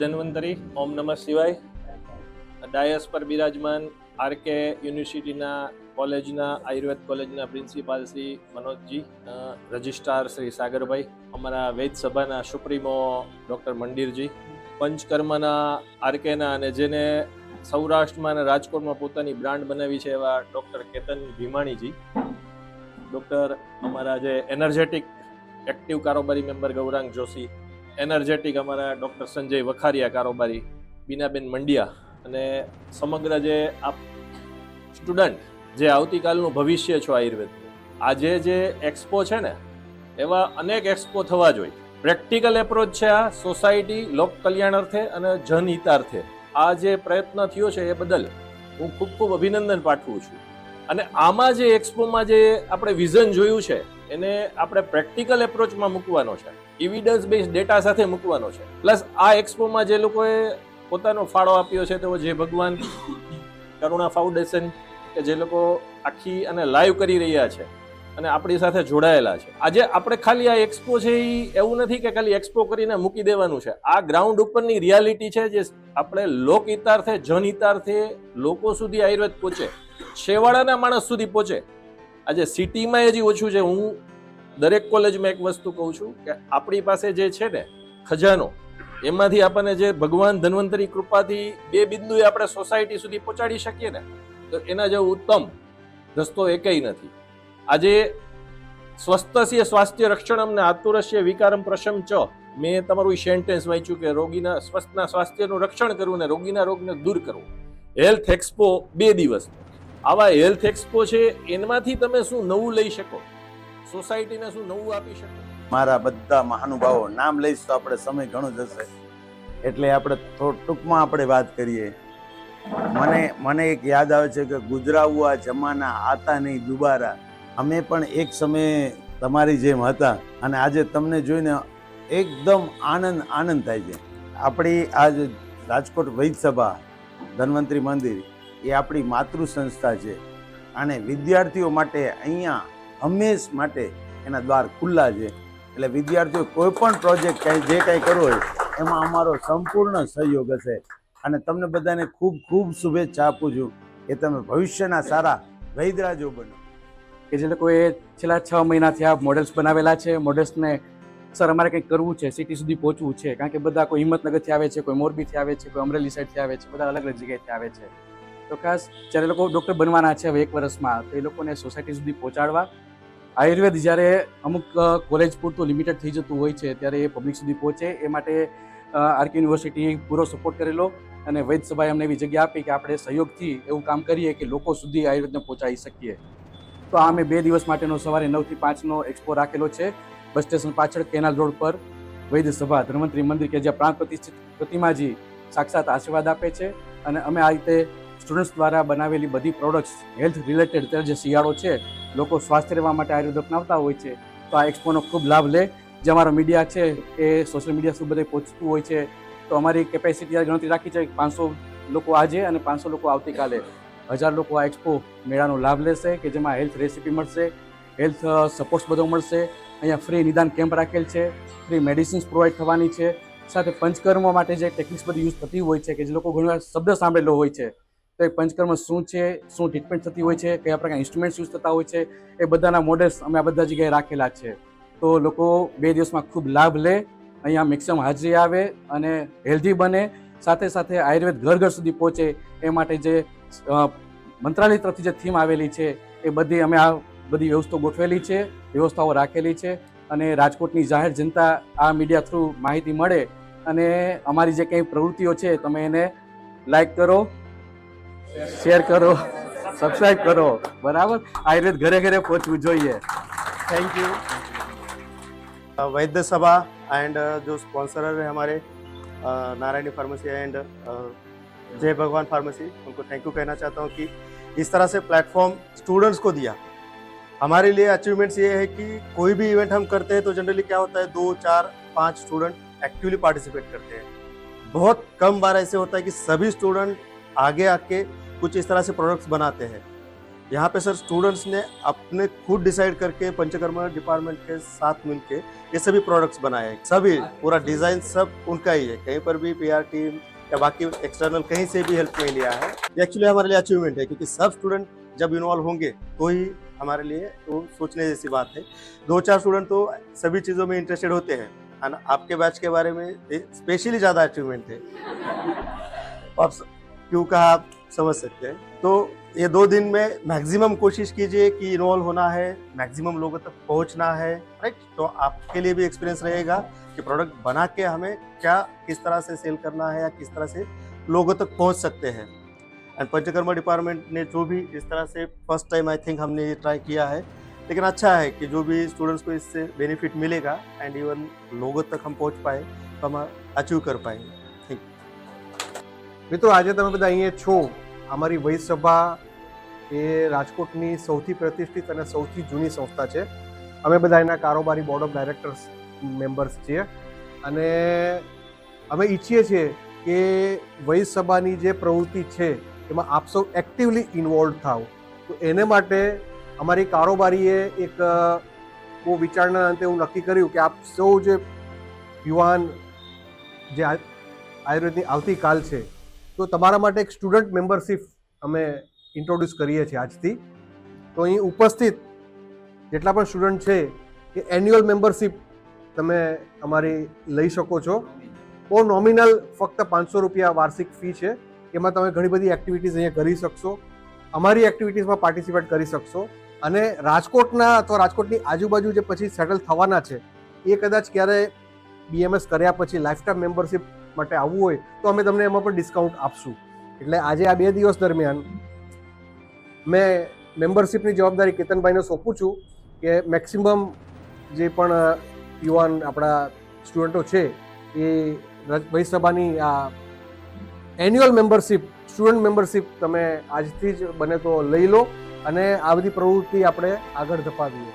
ધન્વંતરી ઓમ નમઃ શિવાય. ડાયસ પર બિરાજમાન આરકે યુનિવર્સિટીના કોલેજના, આયુર્વેદ કોલેજના પ્રિન્સિપાલ શ્રી મનોજજી રજિસ્ટ્રાર શ્રી સાગરભાઈ, અમારા વૈદ સભાના સુપ્રીમો ડૉક્ટર મંદિરજી પંચકર્મના આરકેના અને જેને સૌરાષ્ટ્રમાં અને રાજકોટમાં પોતાની બ્રાન્ડ બનાવી છે એવા ડૉક્ટર કેતન ભીમાણીજી, ડૉક્ટર અમારા જે એનર્જેટિક એક્ટિવ કારોબારી મેમ્બર ગૌરાંગ જોશી એનર્જેટિક અમારા ડૉક્ટર સંજય વખારિયા કારોબારી બીનાબેન મંડિયા અને સમગ્ર જે આપ સ્ટુડન્ટ જે આવતીકાલનું ભવિષ્ય છો આયુર્વેદનું આજે જે એક્સપો છે ને, એવા અનેક એક્સપો થવા જોઈએ. પ્રેક્ટિકલ એપ્રોચ છે આ, સોસાયટી, લોક કલ્યાણ અર્થે અને જનહિતાર્થે. આ જે પ્રયત્ન થયો છે એ બદલ હું ખૂબ ખૂબ અભિનંદન પાઠવું છું. અને આમાં જે એક્સપોમાં જે આપણે વિઝન જોયું છે, એને આપણે પ્રેક્ટિકલ એપ્રોચમાં મૂકવાનો છે ઇવિડન્સ બેઝ ડેટા સાથે મૂકવાનો છે. પ્લસ આ એક્સપોમાં જે લોકોએ પોતાનો ફાળો આપ્યો છે, તેઓ જે ભગવાન કરુણા ફાઉન્ડેશન કે જે લોકો આખી અને લાઈવ કરી રહ્યા છે અને આપણી સાથે જોડાયેલા છે. આજે આપણે ખાલી આ એક્સપો છે એ એવું નથી કે ખાલી એક્સપો કરીને મૂકી દેવાનું છે. આ ગ્રાઉન્ડ ઉપરની રિયાલિટી છે જે આપણે લોક હિતાર્થે જન હિતાર્થે લોકો સુધી આયુર્વેદ પહોંચે. છેવાડાના માણસ સુધી પહોંચે. આજે સિટીમાં હજી ઓછું છે, હું દરેક કોલેજમાં એક વસ્તુ કહું છું કે આપણી પાસે જે છે ને, ખજાનો, એમાંથી આપણને જે ભગવાન ધન્વંતરી કૃપાથી બે બિંદુએ આપણે સોસાયટી સુધી પહોંચાડી શકીએ ને, તો એના જેવું ઉત્તમ રસ્તો એકેય નથી. આજે સ્વસ્થસ્ય સ્વાસ્થ્ય રક્ષણમ ને આતુરસ્ય વિકારમ પ્રશમ ચ. મેં તમારું સેન્ટેન્સ વાંચ્યું કે રોગીના સ્વસ્થના સ્વાસ્થ્યનું રક્ષણ કરવું ને રોગીના રોગને દૂર કરવું. હેલ્થ એક્સપો બે દિવસ. આવા હેલ્થ એક્સપો છે એમાંથી તમે શું નવું લઈ શકો? સોસાયટીને શું નવું આપી શકો? મારા બધા મહાનુભાવો, નામ લઈશ તો આપણે સમય ઘણો જશે. એટલે આપણે ટૂંકમાં આપણે વાત કરીએ. મને મને એક યાદ આવે છે કે ગુજરાવું જમાના આતા નહીં દુબારા. અમે પણ એક સમયે તમારી જેમ હતા અને આજે તમને જોઈને એકદમ આનંદ આનંદ થાય છે. આપણી આજ રાજકોટ વૈદ્યસભા સભા, ધન્વંતરી મંદિર એ આપણી માતૃ સંસ્થા છે. અને વિદ્યાર્થીઓ માટે અહીંયા હંમેશ માટે એના દ્વાર ખુલ્લા છે. એટલે વિદ્યાર્થીઓ કોઈ પણ પ્રોજેક્ટ કાંઈ, જે કાંઈ કરવો હોય, એમાં અમારો સંપૂર્ણ સહયોગ હશે. અને તમને બધાને ખૂબ ખૂબ શુભેચ્છા આપું છું કે તમે ભવિષ્યના સારા વૈદરાજો બનો. કે જે લોકોએ છેલ્લા છ મહિનાથી આ મોડેલ્સ બનાવેલા છે મોડેલ્સને સર અમારે કંઈક કરવું છે સિટી સુધી પહોંચવું છે, કારણ કે બધા કોઈ હિંમતનગરથી આવે છે, કોઈ મોરબીથી આવે છે, કોઈ અમરેલી સાઈડથી આવે છે, બધા અલગ અલગ જગ્યાએથી આવે છે. તો ખાસ જ્યારે લોકો ડૉક્ટર બનવાના છે હવે એક વર્ષમાં, તો એ લોકોને સોસાયટી સુધી પહોંચાડવા, આયુર્વેદ જ્યારે અમુક કોલેજ પૂરતું લિમિટેડ થઈ જતું હોય છે, ત્યારે એ પબ્લિક સુધી પહોંચે, એ માટે આરકે યુનિવર્સિટીએ પૂરો સપોર્ટ કરેલો અને વૈદ સભાએ અમને એવી જગ્યા આપી કે આપણે સહયોગથી એવું કામ કરીએ કે લોકો સુધી આયુર્વેદને પહોંચાડી શકીએ. તો આ અમે બે દિવસ માટેનો સવારે નવથી પાંચનો એક્સપો રાખેલો છે. બસ સ્ટેશન પાછળ કેનાલ રોડ પર વૈદ્ય સભા મંદિર કે જ્યાં પ્રાણ પ્રતિષ્ઠિત પ્રતિમાજી સાક્ષાત આશીર્વાદ આપે છે. અને અમે આ રીતે સ્ટુડન્ટ્સ દ્વારા બનાવેલી બધી પ્રોડક્ટ્સ હેલ્થ રિલેટેડ અત્યારે જે શિયાળો છે, લોકો સ્વાસ્થ્ય રહેવા માટે આયુર્વેદ અપનાવતા હોય છે, તો આ એક્સપોનો ખૂબ લાભ લે. જે અમારો મીડિયા છે એ સોશિયલ મીડિયા સુધી બધે પહોંચતું હોય છે. તો અમારી કેપેસિટી ગણતરી રાખી છે પાંચસો લોકો આજે અને પાંચસો લોકો આવતીકાલે. હજાર લોકો આ એક્સપો મેળાનો લાભ લેશે કે જેમાં હેલ્થ રેસીપી મળશે હેલ્થ સપોર્ટ્સ બધો મળશે. અહીંયા ફ્રી નિદાન કેમ્પ રાખેલ છે ફ્રી મેડિસિન્સ પ્રોવાઈડ થવાની છે. સાથે પંચકર્મ માટે જે ટેકનિક્સ બધી યુઝ થતી હોય છે, કે જે લોકો ઘણીવાર શબ્દ સાંભળેલો હોય છે, તો એ પંચકર્મ શું છે, શું ટ્રીટમેન્ટ થતી હોય છે, કયા પ્રકારના ઇન્સ્ટ્રુમેન્ટ્સ યુઝ થતા હોય છે, એ બધાના મોડેલ્સ અમે આ બધા જગ્યાએ રાખેલા છે. તો લોકો બે દિવસમાં ખૂબ લાભ લે, અહીંયા મેક્સિમમ હાજરી આવે અને હેલ્ધી બને. સાથે સાથે આયુર્વેદ ઘર ઘર સુધી પહોંચે એ માટે જે મંત્રાલય તરફથી જે થીમ આવેલી છે એ બધી અમે આ બધી વ્યવસ્થાઓ ગોઠવેલી છે વ્યવસ્થાઓ રાખેલી છે અને રાજકોટની જાહેર જનતા આ મીડિયા થ્રુ માહિતી મળે અને અમારી જે કંઈ પ્રવૃત્તિઓ છે તમે એને લાઈક કરો શેર કરો સબસ્ક્રાઈબ કરો બરાબર આયુર્વેદ ઘરે ઘરે પહોંચવું જોઈએ થેન્ક યુ वैद्य सभा एंड जो स्पॉन्सरर है हमारे अ, नारायणी फार्मेसी एंड जय भगवान फार्मेसी। उनको थैंक यू कहना चाहता हूँ कि इस तरह से प्लेटफॉर्म स्टूडेंट्स को दिया। हमारे लिए अचीवमेंट्स ये है कि कोई भी इवेंट हम करते हैं तो जनरली क्या होता है, दो, चार, पाँच स्टूडेंट एक्टिवली पार्टिसिपेट करते हैं। बहुत कम बार ऐसे होता है कि सभी स्टूडेंट आगे आके कुछ इस तरह से प्रोडक्ट्स बनाते हैं। यहाँ पे सर स्टूडेंट्स ने अपने खुद डिसाइड करके पंचकर्मा डिपार्टमेंट के साथ मिलके ये सभी प्रोडक्ट्स बनाए हैं। सभी, पूरा डिज़ाइन सब उनका ही है। कहीं पर भी पीआर टीम या बाकी एक्सटर्नल कहीं से भी हेल्प नहीं लिया है। ये एक्चुअली हमारे लिए अचीवमेंट है, क्योंकि सब स्टूडेंट जब इन्वॉल्व होंगे तो ही हमारे लिए वो सोचने जैसी बात है। दो चार स्टूडेंट तो सभी चीज़ों में इंटरेस्टेड होते हैं और आपके बैच के बारे में स्पेशली ज़्यादा अचीवमेंट है। क्यों कहा समझ सकते हैं। तो ये दो दिन में मैक्सिमम कोशिश कीजिए कि इन्वॉल्व होना है, मैक्सिमम लोगों तक पहुँचना है राइट तो आपके लिए भी एक्सपीरियंस रहेगा कि प्रोडक्ट बना के हमें क्या, किस तरह से सेल करना है या किस तरह से लोगों तक पहुँच सकते हैं। एंड पंचकर्मा डिपार्टमेंट ने जो भी इस तरह से फ़र्स्ट टाइम आई थिंक हमने ये ट्राई किया है, लेकिन अच्छा है कि जो भी स्टूडेंट्स को इससे बेनिफिट मिलेगा एंड इवन लोगों तक हम पहुँच पाए तो हम अचीव कर पाएँगे। મિત્રો, આજે તમે બધા અહીંયા છો. અમારી વૈદ સભા એ રાજકોટની સૌથી પ્રતિષ્ઠિત અને સૌથી જૂની સંસ્થા છે. અમે બધા એના કારોબારી બોર્ડ ઓફ ડાયરેક્ટર્સ મેમ્બર્સ છીએ. અને અમે ઈચ્છીએ છીએ કે વૈદ સભાની જે પ્રવૃત્તિ છે, એમાં આપ સૌ એક્ટિવલી ઇન્વોલ્વ થાવ તો એને માટે અમારી કારોબારીએ એક બહુ વિચારણા અંતે હું નક્કી કર્યું કે આપ સૌ જે યુવાન જે આયુર્વેદની આવતીકાલ છે તો તમારા માટે એક સ્ટુડન્ટ મેમ્બરશીપ અમે ઇન્ટ્રોડ્યુસ કરીએ છીએ આજથી. તો અહીં ઉપસ્થિત જેટલા પણ સ્ટુડન્ટ છે એ એન્યુઅલ મેમ્બરશીપ તમે અમારી લઈ શકો છો. બહુ નોમિનલ ફક્ત પાંચસો રૂપિયા વાર્ષિક ફી છે. એમાં તમે ઘણી બધી એક્ટિવિટીઝ અહીંયા કરી શકશો. અમારી એક્ટિવિટીઝમાં પાર્ટિસિપેટ કરી શકશો. અને રાજકોટના અથવા રાજકોટની આજુબાજુ જે પછી સેટલ થવાના છે, એ કદાચ ક્યારે બીએમએસ કર્યા પછી લાઈફ ટાઈમ મેમ્બરશિપ માટે આવવું હોય તો અમે તમને એમાં પણ ડિસ્કાઉન્ટ આપશું. એટલે આજે આ બે દિવસ દરમિયાન મેં મેમ્બરશીપની જવાબદારી કેતનભાઈને સોંપું છું કે મેક્સિમમ જે પણ યુવાન આપણા સ્ટુડન્ટો છે એ વૈસભાની આ એન્યુઅલ મેમ્બરશિપ સ્ટુડન્ટ મેમ્બરશિપ તમે આજથી જ બને તો લઈ લો અને આ બધી પ્રવૃત્તિ આપણે આગળ ધપાવીએ.